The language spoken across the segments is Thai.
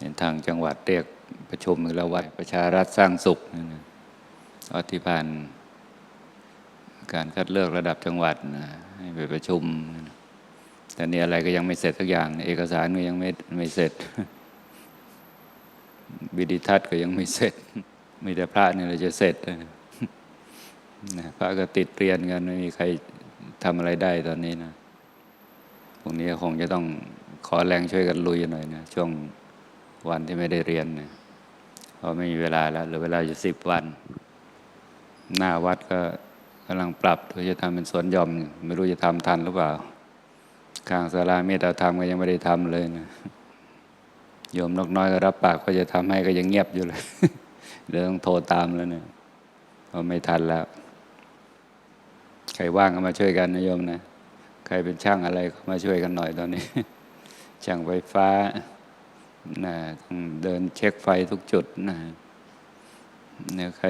เห็นทางจังหวัดเรียกประชุมอีกแล้ววัดประชารัฐสร้างสุขนั่นนะวัดที่ผ่านการคัดเลือกระดับจังหวัดนะให้ไปประชุม แต่นี่อะไรก็ยังไม่เสร็จสักอย่าง เอกสารก็ยังไม่ไม่เสร็จวิดิทัศน์ก็ยังไม่เสร็จ มีแต่พระนี่เราจะเสร็จนะพระก็ติดเรียนกันไม่มีใครทำอะไรได้ตอนนี้นะพวกนี้คงจะต้องขอแรงช่วยกันลุยหน่อยนะช่วง วันที่ไม่ได้เรียนนะเพราะไม่มีเวลาแล้วหลือเวลาอยู่สิบวัน หน้าวัดก็กำลังปรับเพื่อจะทำเป็นสวนย่อม ไม่รู้จะทำทันหรือเปล่า ข้างสาราเมตตาธรรมก็ยังไม่ได้ทำเลยนะโยมนกน้อยก็รับปากก็จะทำให้ก็ยังเงียบอยู่เลยเดี๋ยวต้องโทรตามแล้วเนี่ยเพราะไม่ทันแล้ว ใครว่างก็มาช่วยกันนะโยมนะ ใครเป็นช่างอะไรก็มาช่วยกันหน่อยตอนนี้ ช่างไฟฟ้า นะต้องเดินเช็คไฟทุกจุดนะเนี่ยใคร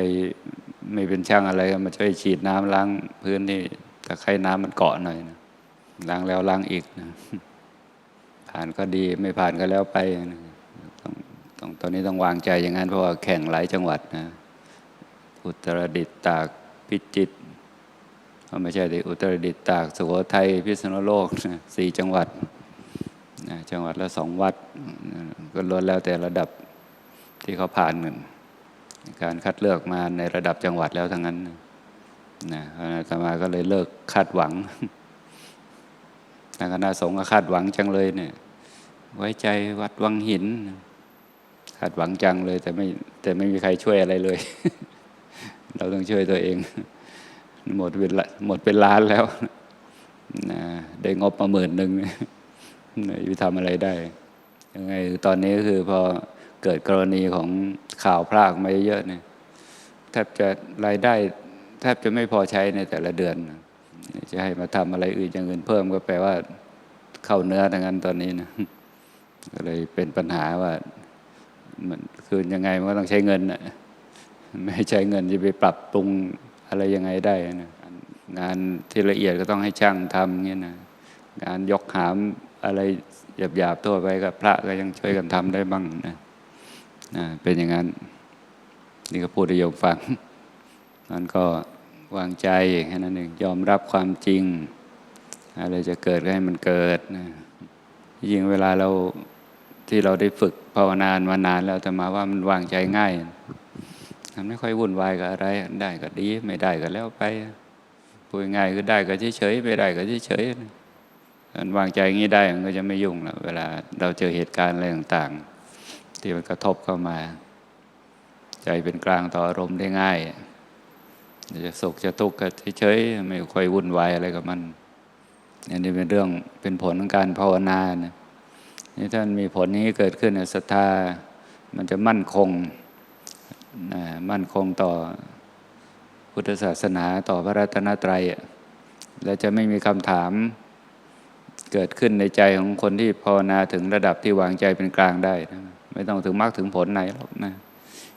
ไม่เป็นช่างอะไรมาช่วยฉีดน้ำล้างพื้นที่ตะไครน้ำมันเกาะหน่อยนะล้างแล้วล้างอีกนะผ่านก็ดีไม่ผ่านก็แล้วไปนะต้องต้องตอนนี้ต้องวางใจอย่างนั้นเพราะว่าแข่งหลายจังหวัดนะอุตรดิตถ์ตากพิจิตรไม่ใช่ดิอุตรดิตถ์ตากสุโขทัยพิษณุโลกนะสี่จังหวัดนะจังหวัดละสองวัดนะ ก็ล้วนแล้วแต่ระดับที่เขาผ่านหนึ่งการคัดเลือกมาในระดับจังหวัดแล้วทั้งนั้นนะนะเพราะฉะนั้นอาตมาก็เลยเลิกคาดหวังทางคณะสงฆ์ก็คาดหวังจังเลยเนี่ย ไว้ใจวัดวังหิน คาดหวังจังเลย แต่ไม่แต่ไม่มีใครช่วยอะไรเลย เราต้องช่วยตัวเอง หมดเป็นละหมดเป็นล้านแล้วนะได้งบมาหมื่นหนึ่งเนี่ยจะทำอะไรได้ ยังไงตอนนี้ก็คือพอเกิดกรณีของข่าวพรากมาเยอะๆเนี่ยแทบจะรายได้แทบจะไม่พอใช้ในแต่ละเดือน จะให้มาทำอะไรอื่นอย่างอื่นเพิ่มก็แปลว่าเข้าเนื้อทั้งนั้นตอนนี้นะก็เลยเป็นปัญหาว่ามันคือยังไงมันก็ต้องใช้เงินนะไม่ใช้เงินจะไปปรับปรุงอะไรยังไงได้นะงานที่ละเอียดก็ต้องให้ช่างทำเงี้ยนะงานยกหาม อะไรหยาบๆทั่วไปกับพระก็ยังช่วยกันทำได้บ้างนะนะเป็นอย่างนั้น นี่ก็พูดให้โยมฟังมันก็วางใจแค่นั้นเองยอมรับความจริง อะไรจะเกิดก็ให้มันเกิดนะยิ่งเวลาเราที่เราได้ฝึกภาวนานมานานแล้วแต่มาว่ามันวางใจง่ายมันไม่ค่อยวุ่นวายกับอะไร ได้ก็ดี ไม่ได้ก็แล้วไปพูดง่ายคือได้ก็เฉยๆไม่ได้ก็เฉยๆ มันวางใจอย่างนี้ได้มันก็จะไม่ยุ่งแล้วเวลาเราเจอเหตุการณ์อะไรต่างๆ ที่มันกระทบเข้ามา ใจเป็นกลางต่ออารมณ์ได้ง่ายจะสุขจะทุกข์ก็เฉยๆไม่ค่อยวุ่นวายอะไรกับมันอันนี้เป็นเรื่องเป็นผลของการภาวนานะนี่ถ้ามันมีผลนี้เกิดขึ้นศรัทธามันจะมั่นคงนะมั่นคงต่อพุทธศาสนาต่อพระรัตนตรัยและจะไม่มีคำถาม เกิดขึ้นในใจของคนที่ภาวนาถึงระดับที่วางใจเป็นกลางได้นะไม่ต้องถึงมรรคถึงผลไหนหรอกนะ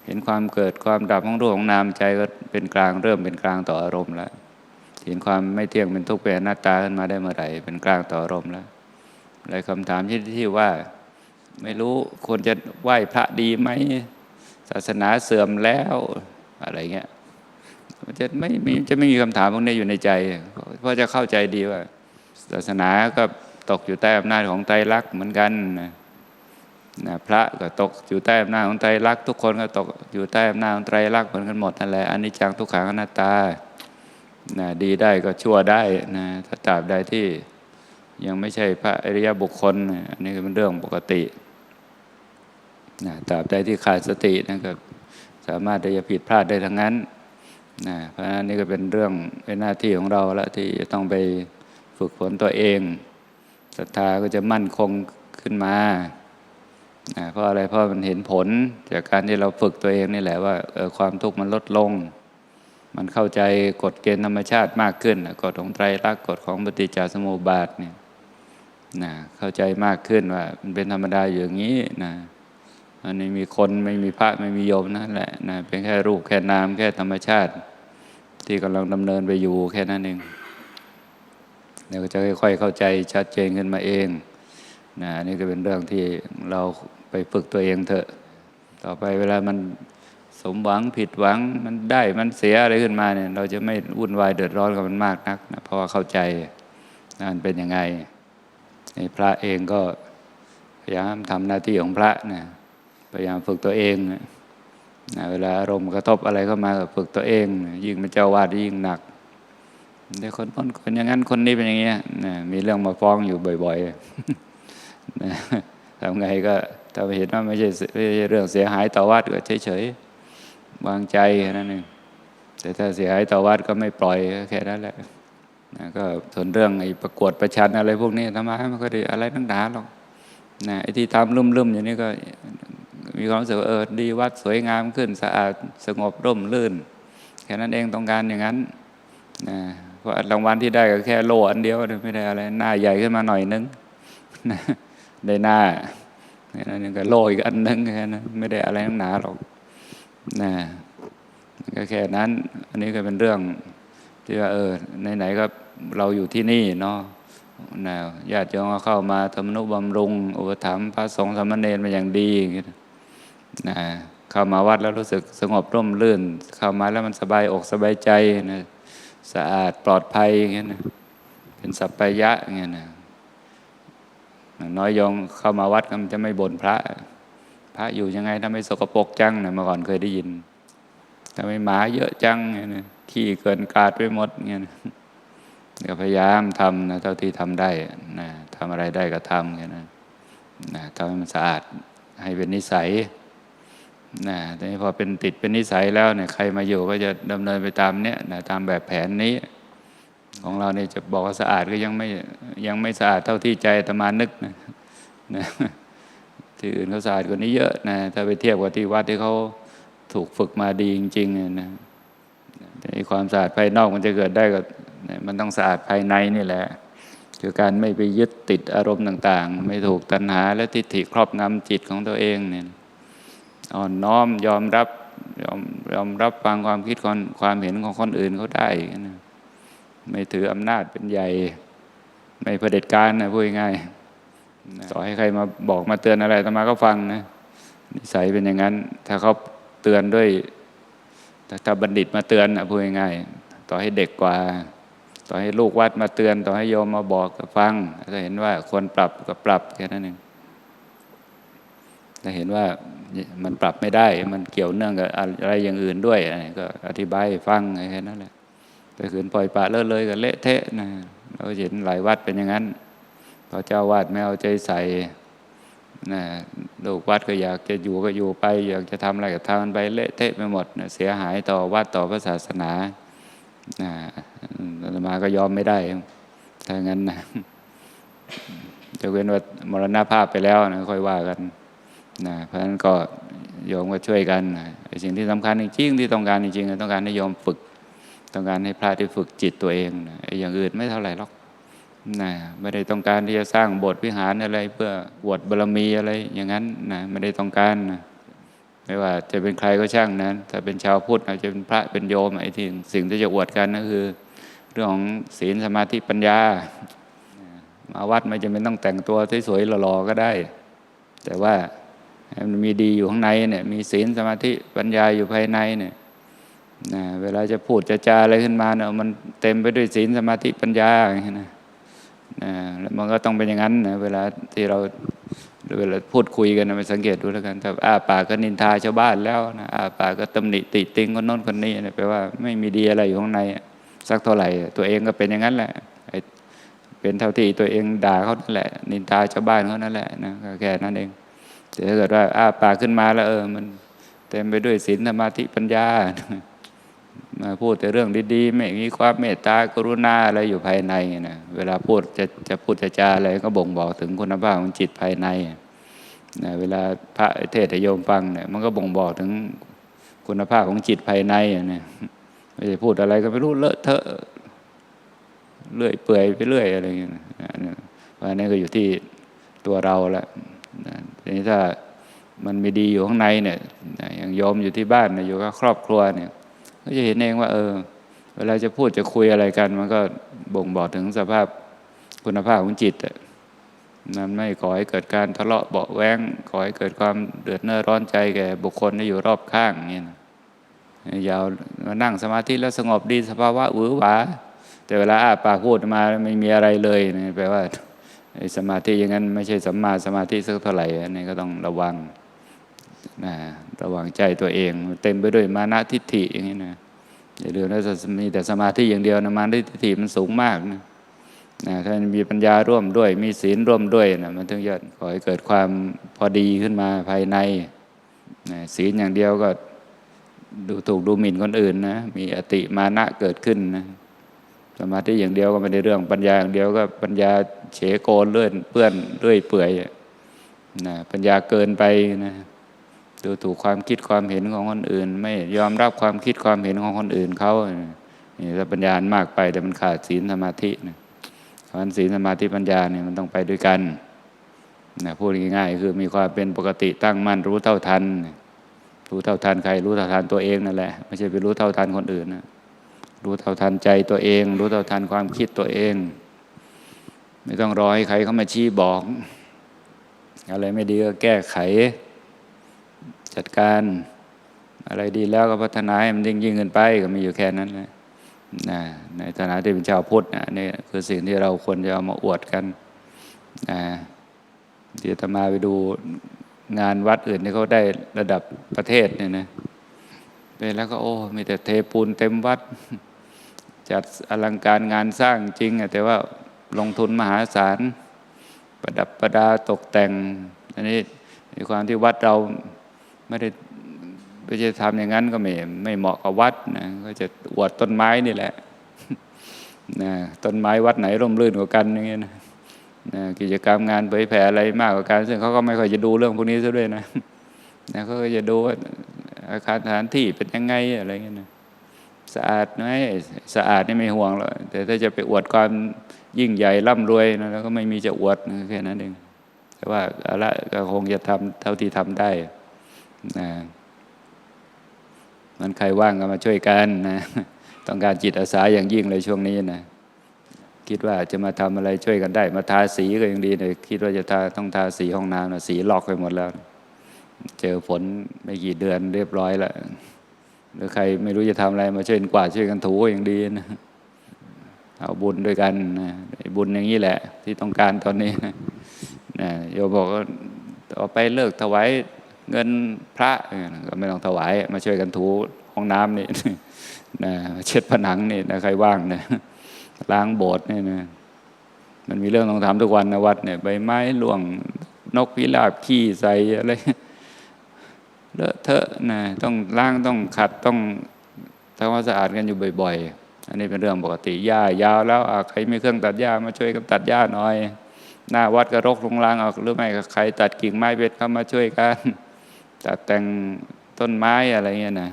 เห็นความเกิดความดับของรูปของนามใจก็เป็นกลางเริ่มเป็นกลางต่ออารมณ์แล้วเห็นความไม่เที่ยงเป็นทุกข์เป็นหน้าตาขึ้นมาได้เมื่อไหร่เป็นกลางต่ออารมณ์แล้วเลยคำถามที่ที่ว่า ไม่รู้ควรจะไหว้พระดีไหมศาสนาเสื่อมแล้วอะไรเงี้ยมันจะไม่มีจะไม่มีคำถามพวกนี้อยู่ในใจเพราะจะเข้าใจดีว่า ศาสนาก็ตกอยู่ใต้อำนาจของไตรลักษณ์เหมือนกันนะนะพระก็ตกอยู่ใต้อำนาจของไตรลักษณ์ทุกคนก็ตกอยู่ใต้อำนาจของไตรลักษณ์เหมือนกันหมดนั่นแหละอันนี้จังทุกขังอนัตตานะดีได้ก็ชั่วได้นะถ้าตราบใดที่ยังไม่ใช่พระอริยบุคคลอันนี้เป็นเรื่องปกตินะตราบใดที่ขาดสตินั่นก็สามารถจะผิดพลาดได้ทั้งนั้นนะเพราะฉะนั้นนี่ก็เป็นเรื่องเป็นหน้าที่ของเราละที่จะต้องไป ฝึกฝนตัวเองศรัทธาก็จะมั่นคงขึ้นมาเพราะอะไรเพราะมันเห็นผล จากการที่เราฝึกตัวเองนี่แหละว่าออความทุกข์มันลดลง มันเข้าใจกฎเกณฑ์ธรรมชาติมากขึ้นกฎของไตรลักษณ์กฎของปฏิจจสมุปบาทเนี่ยนะเข้าใจมากขึ้นว่า มันเป็นธรรมดาอยู่อย่างนี้นะมันไม่มีคนไม่มีพระไม่มีโยมนั่นแหละนะเป็นแค่รูปแค่นามแค่ธรรมชาติ ที่กำลังดำเนินไปอยู่แค่นั้นเอง เดี๋ยวก็จะค่อยๆเข้าใจชัดเจนขึ้นมาเองนะนี่ก็เป็นเรื่องที่เราไปฝึกตัวเองเถอะ ต่อไปเวลามันสมหวังผิดหวังมันได้มันเสียอะไรขึ้นมาเนี่ย เราจะไม่วุ่นวายเดือดร้อนกับมันมากนักนะเพราะว่าเข้าใจว่ามันเป็นยังไงในพระเองก็พยายามทำหน้าที่ของพระนะพยายามฝึกตัวเองนะเวลาอารมณ์กระทบอะไรเข้ามาก็ฝึกตัวเอง ยิ่งเป็นเจ้าวาดยิ่งหนัก แต่คนคนคนอย่างนั้นคนนี้เป็นอย่างเงี้ยนะมีเรื่องมาฟ้องอยู่บ่อยๆนะทำไงก็ถ้าเห็นว่าไม่ใช่ไม่ใช่เรื่องเสียหายต่อวัดก็เฉยๆวางใจแค่นั้นเองแต่ถ้าเสียหายต่อวัดก็ไม่ปล่อยแค่นั้นแหละนะก็ส่วนเรื่องไอ้ประกวดประชันอะไรพวกนี้ทำไมมันก็ดีอะไรตั้งหนาหรอกนะไอ้ที่ทำลุ่มๆอย่างนี้ก็มีความรู้สึกว่าเออดีวัดสวยงามขึ้นสะอาดสงบร่มรื่น แค่นั้นเองต้องการอย่างนั้นนะ เพราะรางวัลที่ได้ก็แค่โล่อันเดียวไม่ได้อะไรหน้าใหญ่ขึ้นมาหน่อยนึงนะได้หน้าแค่นั้นก็โลอีกอันนึงแค่นั้นไม่ได้อะไรนักหนาหรอกนะก็แค่นั้น อันนี้ก็เป็นเรื่องที่ว่าเออไหนๆก็เราอยู่ที่นี่เนาะนะญาติโยมก็เข้ามาทำนุบำรุง อุปถัมภ์พระสงฆ์สามเณรมาอย่างดีนะเข้ามาวัดแล้วรู้สึกสงบร่มรื่น เข้ามาแล้วมันสบายอกสบายใจนะ สะอาดปลอดภัยอย่างเงี้ยนะเป็นสัพพยะอย่างเงี้ยนะน้อยยมเข้ามาวัดก็มันจะไม่บ่นพระ พระอยู่ยังไงถ้าไม่สกปรกจังนะเมื่อก่อนเคยได้ยินถ้าไม่หมาเยอะจังเนี่ยนะขี้เกินกาดไปหมดเงี้ยนะก็พยายามทำนะเท่าที่ทำได้นะทำอะไรได้ก็ทำแค่นั้นนะทำให้มันสะอาดให้เป็นนิสัย นะแต่นี้พอเป็นติดเป็นนิสัยแล้วเนี่ยใครมาอยู่ก็จะดำเนินไปตามเนี้ยนะตามแบบแผนนี้ ของเราเนี่ยจะบอกว่าสะอาดก็ยังไม่ยังไม่สะอาดเท่าที่ใจตมานึกนะนะที่อื่นเขาสะอาดกว่านี้เยอะนะถ้าไปเทียบกับที่วัดที่เขาถูกฝึกมาดีจริงๆนะแต่ความสะอาดภายนอกมันจะเกิดได้ก็มันต้องสะอาดภายในนี่แหละคือการไม่ไปยึดติดอารมณ์ต่าง ๆ ไม่ถูกตัณหาและทิฏฐิครอบงำจิตของตัวเองเนี่ย อ่อนน้อมยอมรับยอมยอมรับฟังความคิดความความเห็นของคนอื่นเขาได้นะไม่ถืออำนาจเป็นใหญ่ ไม่เผด็จการนะพูดง่ายต่อให้ใครมาบอกมาเตือนอะไรตมาก็ฟังนะนิสัยเป็นอย่างนั้น ถ้าเขาเตือนด้วยถ้าบัณฑิตมาเตือนนะพูดง่ายต่อให้เด็กกว่า ต่อให้ลูกวัดมาเตือน ต่อให้โยมมาบอกก็ฟังถ้าเห็นว่าควรปรับก็ปรับแค่นั้นเองถ้าเห็นว่า มันปรับไม่ได้ มันเกี่ยวเนื่องกับอะไรอย่างอื่นด้วยก็อธิบายฟังแค่นั้นแหละไปขืนปล่อยปละเลอะเลยก็เละเทะนะเราเห็นหลายวัดเป็นอย่างนั้นพอเจ้าวาดไม่เอาใจใส่นะลูกวัดก็อยากจะอยู่ก็อยู่ไป อยากจะทำอะไรก็ทำไปเละเทะไปหมดนะเสียหายต่อวัดต่อพระศาสนานะอาตมาก็ยอมไม่ได้ถ้างั้นนะจะเว้นว่ามรณภาพไปแล้วนะค่อยว่ากัน นะเพราะฉะนั้นก็โยมก็ช่วยกันนะสิ่งที่สำคัญจริงที่ต้องการจริงๆต้องการให้โยมฝึก ต้องการให้พระที่ฝึกจิตตัวเองนะอย่างอื่นไม่เท่าไหร่หรอกนะไม่ได้ต้องการที่จะสร้างโบสถ์วิหารอะไร เพื่ออวดบารมีอะไรอย่างนั้นนะไม่ได้ต้องการนะไม่ว่าจะเป็นใครก็ช่างนะถ้าเป็นชาวพุทธอาจจะเป็นพระเป็นโยมไอ้ที่สิ่งที่จะอวดกันก็คือ เรื่องของศีลสมาธิปัญญามาวัดไม่จำเป็นต้องแต่งตัวสวยๆหล่อๆก็ได้ แต่ว่า มันมีดีอยู่ข้างในเนี่ยมีศีลสมาธิปัญญาอยู่ภายในเนี่ยนะเวลาจะพูดจะจาอะไรขึ้นมาเนี่ยมันเต็มไปด้วยศีลสมาธิปัญญาอย่างนี้นะนะแล้วมันก็ต้องเป็นอย่างนั้นนะเวลาที่เราเวลาพูดคุยกันนะไปสังเกตดูแล้วกันถ้าอ้าปากก็นินทาชาวบ้านแล้วนะอ้าปากก็ตำหนิติติงคนโน้นคนนี้นะแปลว่าไม่มีดีอะไรอยู่ข้างใน สักเท่าไหร่ ตัวเองก็เป็นอย่างนั้นแหละเป็นเท่าที่ตัวเองด่าเขานั่นแหละ นินทาชาวบ้านเขานั่นแหละนะแค่นั้นเอง แต่ถ้าเกิดว่าอ้าปากขึ้นมาแล้วเออ มันเต็มไปด้วยศีลสมาธิปัญญามาพูดแต่เรื่องดีๆไม่มีความเมตตากรุณาอะไรอยู่ภายในนะเวลาพูดจะจะพูดจะจาอะไรก็บ่งบอกถึงคุณภาพของจิตภายในนะเวลาพระเทศโยมฟังเนี่ยมันก็บ่งบอกถึงคุณภาพของจิตภายในนะไม่ใช่พูดอะไรก็ไม่รู้เลอะเทอะเลื่อยเปื่อยไปเรื่อยอะไรอย่างเงี้ยเพราะนั้ก็อยู่ที่ตัวเราแหละ นี้ถ้ามันไม่ดีอยู่ข้างในเนี่ยอย่างโยมอยู่ที่บ้านเนี่ยอยู่กับครอบครัวเนี่ย ก็จะเห็นเองว่า เออ เวลาจะพูดจะคุยอะไรกัน มันก็บ่งบอกถึงสภาพคุณภาพของจิตมันไม่ก่อให้เกิดการทะเลาะเบาแว้งก่อให้เกิดความเดือดเนื้อร้อนใจแก่บุคคลที่อยู่รอบข้างอย่างนี่นะยาวมานั่งสมาธิแล้วสงบดีสภาวะหวือหวาแต่เวลาอาปากพูดมาไม่มีอะไรเลยนี่แปลว่า สมาธิอย่างนั้นไม่ใช่สัมมาสมาธิสักเท่าไหร่อันนี้ก็ต้องระวังนะระวังใจตัวเอง เต็มไปด้วยมานะทิฏฐิอย่างนี้นะอย่าลืมนะมีแต่สมาธิอย่างเดียวนะมานะทิฏฐิมันสูงมากนะนะถ้ามีปัญญาร่วมด้วย มีศีลร่วมด้วยนะมันถึงจะขอให้เกิดความพอดีขึ้นมาภายในนะศีลอย่างเดียวก็ดูถูกดูหมิ่นคนอื่นนะมีอติมานะเกิดขึ้นนะ สมาธิอย่างเดียวก็ไม่ได้เรื่องปัญญาอย่างเดียวก็ปัญญาเฉโกนเลื่อนเปื้อนเรื่อยเปื่อยนะปัญญาเกินไปนะดูถูกความคิดความเห็นของคนอื่น ไม่ยอมรับความคิดความเห็นของคนอื่นเขานี่ถ้าปัญญามากไปแต่มันขาดศีลสมาธินะวันศีลสมาธิปัญญาเนี่ยมันต้องไปด้วยกันนะพูดง่ายๆคือมีความเป็นปกติตั้งมั่นรู้เท่าทัน รู้เท่าทันใครรู้เท่าทันตัวเองนั่นแหละไม่ใช่ไปรู้เท่าทันคนอื่นนะ รู้เท่าทันใจตัวเอง รู้เท่าทันความคิดตัวเอง ไม่ต้องรอให้ใครเขามาชี้บอก อะไรไม่ดีก็แก้ไข จัดการ อะไรดีแล้วก็พัฒนาให้มันยิ่งยิ่งขึ้นไปก็มีอยู่แค่นั้นแหละนะในฐานะที่เป็นชาวพุทธนะนี่คือสิ่งที่เราควรจะเอามาอวดกันนะที่จะมาไปดูงานวัดอื่นที่เขาได้ระดับประเทศเนี่ยนะไปแล้วก็โอ้ มีแต่เทปูนเต็มวัด จัดอลังการงานสร้างจริงอะแต่ว่าลงทุนมหาศาล ประดับประดาตกแต่ง อันนี้ในความที่วัดเราไม่ได้ไม่จะทำอย่างนั้นก็ไม่ไม่เหมาะกับวัดนะก็จะอวดต้นไม้นี่แหละนะต้นไม้วัดไหนร่มรื่นกว่ากันอย่างเงี้ยนะนะกิจกรรมงานเผยแผ่อะไรมากกว่ากันซึ่งเขาก็ไม่ค่อยจะดูเรื่องพวกนี้ซะด้วยนะนะเขาก็จะดูว่าอาคารสถานที่เป็นยังไงอะไรเงี้ยนะ สะอาดไหมสะอาดนี่ไม่ห่วงหรอกแต่ถ้าจะไปอวดความยิ่งใหญ่ร่ำรวยนะแล้วก็ไม่มีจะอวดแค่นั้นเองแต่ว่าอาละก็คงจะทำเท่าที่ทำได้นะมันใครว่างก็มาช่วยกันนะต้องการจิตอาสาอย่างยิ่งเลยช่วงนี้นะคิดว่าจะมาทำอะไรช่วยกันได้ มาทาสีก็ยังดีเลยคิดว่าจะทาต้องทาสีห้องน้ำนะสีลอกไปหมดแล้ว เจอฝนไม่กี่เดือนเรียบร้อยแล้ว หรือใครไม่รู้จะทำอะไรมาช่วยกันกวาดช่วยกันถูอย่างดีนะเอาบุญด้วยกันนะบุญอย่างนี้แหละ ที่ต้องการตอนนี้นะโยบอกว่าต่อไปเลิกถวายเงินพระก็ไม่ต้องถวาย มาช่วยกันถูห้องน้ำนี่นะเช็ดผนังนี่นะใครว่างนะล้างโบสถ์นี่นะมันมีเรื่องต้องทำทุกวันนะวัดเนี่ยใบไม้ร่วงนกพิราบขี้ใส่อะไร เลอะเทอะนะต้องล้างต้องขัดต้องทำความสะอาดกันอยู่บ่อย ๆ อันนี้เป็นเรื่องปกติหญ้ายาวแล้วใครมีเครื่องตัดหญ้ามาช่วยกันตัดหญ้าหน่อย หน้าวัดก็รกลงล้างออกหรือไม่ใครตัดกิ่งไม้เพชรเข้ามาช่วยกันตัดแต่งต้นไม้อะไรเงี้ยนะ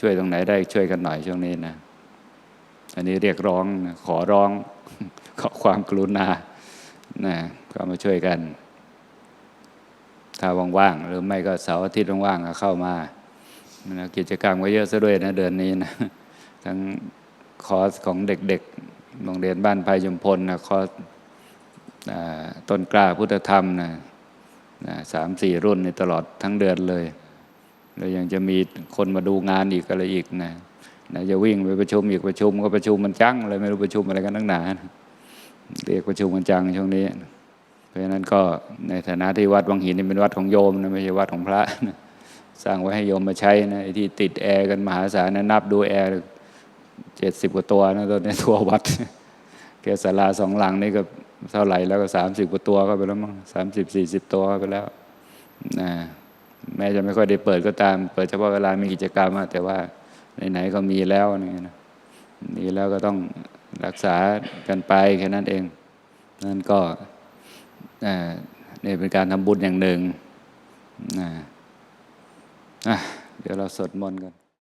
ช่วยตรงไหนได้ช่วยกันหน่อยช่วงนี้นะอันนี้เรียกร้องขอร้องขอความกรุณานะก็มาช่วยกัน ถ้าว่างๆหรือไม่ก็เสาร์อาทิตย์ว่างๆก็เข้ามานะกิจกรรมก็เยอะซะด้วยนะเดือนนี้นะทั้งคอร์สของเด็กๆโรงเรียนบ้านพายยมพลนะคอร์สต้นกล้าพุทธธรรมนะสามสี่รุ่นในตลอดทั้งเดือนเลยแล้วยังจะมีคนมาดูงานอีกอะไรอีกนะนะจะวิ่งไปประชุมอีกประชุมก็ประชุมมันจังเลยไม่รู้ประชุมอะไรกันตั้งนานเรียกประชุมมันจังช่วงนี้ ราะฉะนั้นก็ในฐานะที่วัดวังหินนี่เป็นวัดของโยมนะไม่ใช่วัดของพระนะสร้างไว้ให้โยมมาใช้นะไอ้ที่ติดแอร์กันมหาศาลนะนับดูแอร์เจ็ดสิบกว่าตัวนะตอนนี้ทั่ววัดแกศาลาสองหลังนี่ก็เท่าไหร่แล้วก็สามสิบกว่าตัวก็ไปแล้วมั้งสามสิบสี่สิบตัวไปแล้วนะแม้จะไม่ค่อยได้เปิดก็ตาม เปิดเฉพาะเวลามีกิจกรรมแต่ว่าไหนๆก็มีแล้วนี่นะมีแล้วก็ต้องรักษากันไปแค่นั้นเองนั่นก็ นี่เป็นการทำบุญอย่างหนึ่งเดี๋ยวเราสวดมนต์กัน